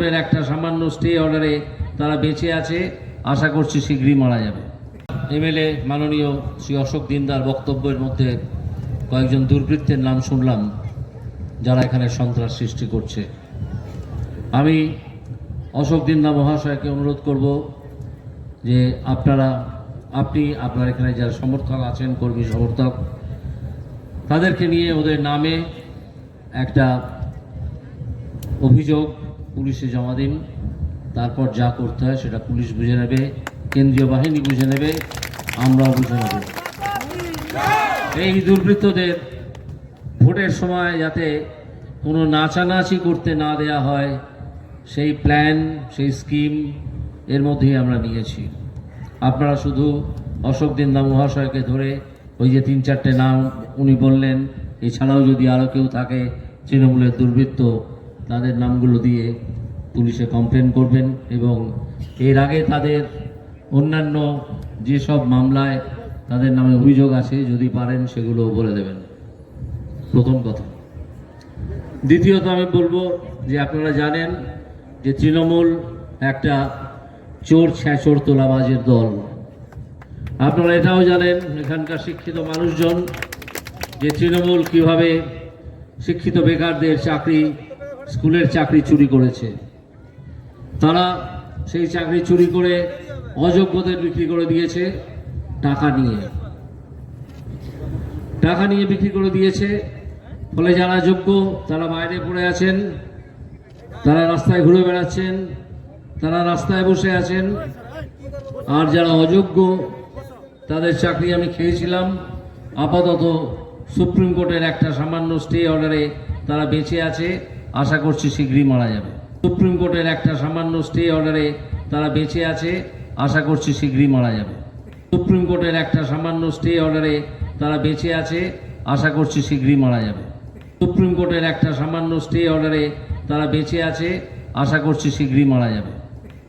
কোর্টের একটা সামান্য স্টে অর্ডারে তারা বেঁচে আছে। আশা করছি শীঘ্রই মারা যাবে। এমএলএ মাননীয় শ্রী অশোক দিনদার বক্তব্যের মধ্যে কয়েকজন দুর্বৃত্তের নাম শুনলাম, যারা এখানে সন্ত্রাস সৃষ্টি করছে। আমি অশোক দিন্দা মহাশয়কে অনুরোধ করব যে আপনারা, আপনি আপনার এখানে যারা সমর্থক আছেন, কর্মী সমর্থক, তাদেরকে নিয়ে ওদের নামে একটা অভিযোগ পুলিশে জমা দিন, তারপর যা করতে হয় সেটা পুলিশ বুঝে নেবে, কেন্দ্রীয় বাহিনী বুঝে নেবে, আমরাও বুঝে নেব। এই দুর্বৃত্তদের ভোটের সময় যাতে কোনো নাচানাচি করতে না দেয়া হয়, সেই প্ল্যান, সেই স্কিম এর মধ্যেই আমরা নিয়েছি। আপনারা শুধু অশোক দিন্দা মহাশয়কে ধরে ওই যে তিন চারটে নাম উনি বললেন, এছাড়াও যদি আরও কেউ থাকে, তৃণমূলের দুর্বৃত্ত তাদের নামগুলো দিয়ে পুলিশে কমপ্লেন করবেন এবং এর আগে তাদের অন্যান্য যেসব মামলায় তাদের নামে অভিযোগ আছে, যদি পারেন সেগুলো বলে দেবেন। প্রথম কথা। দ্বিতীয়ত আমি বলব যে আপনারা জানেন যে তৃণমূল একটা চোর ছ্যাঁচোর তোলাবাজের দল। আপনারা এটাও জানেন, এখানকার শিক্ষিত মানুষজন যে তৃণমূল কীভাবে শিক্ষিত বেকারদের চাকরি স্কুলের চাকরি চুরি করেছে। তারা সেই চাকরি চুরি করে অযোগ্যদের বিক্রি করে দিয়েছে টাকা নিয়ে। টাকা নিয়ে বিক্রি করে দিয়েছে, ফলে যারা যোগ্য, তারা বাইরে পড়ে আছেন, তারা রাস্তায় ঘুরে বেড়াচ্ছেন, তারা রাস্তায় বসে আছেন। আর যারা অযোগ্য, তাদের চাকরি আমি খেয়েছিলাম। আপাতত সুপ্রিম কোর্টের একটা সামান্য স্টে অর্ডারে তারা বেঁচে আছে। আশা করছি শীঘ্রই মারা যাবে। সুপ্রিম কোর্টের একটা সামান্য স্টে অর্ডারে তারা বেঁচে আছে, আশা করছি শীঘ্রই মারা যাবে। সুপ্রিম কোর্টের একটা সামান্য স্টে অর্ডারে তারা বেঁচে আছে, আশা করছি শীঘ্রই মারা যাবে। সুপ্রিম কোর্টের একটা সামান্য স্টে অর্ডারে তারা বেঁচে আছে, আশা করছি শীঘ্রই মারা যাবে।